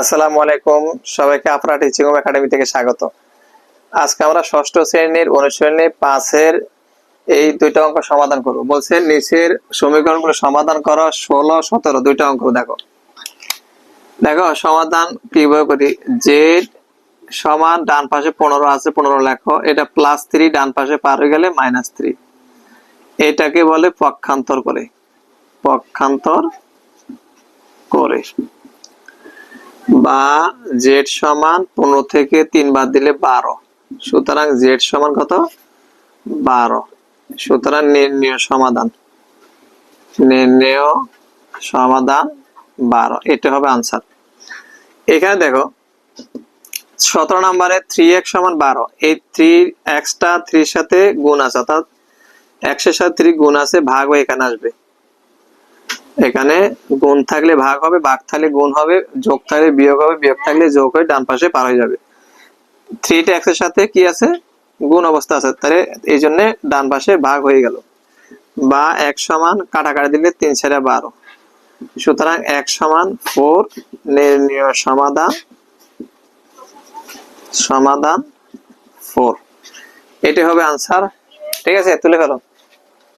আসসালামু আলাইকুম। সবাইকে আপনার টিচিং হোম একাডেমি থেকে স্বাগত। আজকে আমরা ষষ্ঠ শ্রেণির অনুশীলনী পাঁচের এই দুইটা অঙ্ক সমাধান করব। বলছে নিচের সমীকরণগুলো সমাধান করো, ষোলো, সতেরো, দুইটা অঙ্ক, দেখো। দেখো, সমাধান কীভাবে করি? জেড সমান ডান পাশে পনেরো আছে, পনেরো লেখো। এটা প্লাস থ্রি ডান পাশে পার হয়ে গেলে মাইনাস থ্রি এটাকে বলে পক্ষান্তর করে। পক্ষান্তর করে। বা জেড সমান পনেরো থেকে তিন বাদ দিলে বারো। সুতরাং জেড সমান কত? বারো। সুতরাং নির্ণয় সমাধান। নির্ণয় সমাধান বারো। এটা হবে আনসার এখানে দেখো, সতেরো নম্বরে থ্রি এক্স সমান বারো। এই থ্রি এক্সটা থ্রির সাথে গুণ আছে, অর্থাৎ এক্সের সাথে থ্রি গুণ আছে ভাগ হয়ে এখানে আসবে। এখানে গুণ থাকলে ভাগ হবে ভাগ থাকলে গুণ হবে, যোগ থাকলে বিয়োগ হবে, বিয়োগ থাকলে যোগ হয়ে ডান পাশে পার হয়ে যাবে। থ্রিটা এক্সের সাথে কি আছে? গুণ অবস্থা আছে। তাহলে এই জন্য ডান পাশে ভাগ হয়ে গেল। বা এক সমান কাটাকাটি দিলে তিন ছেড়ে বারো। সুতরাং এক সমান ফোর নির্ণয় সমাধান সমাধান ফোর এটি হবে আনসার ঠিক আছে, তুলে ফেলো।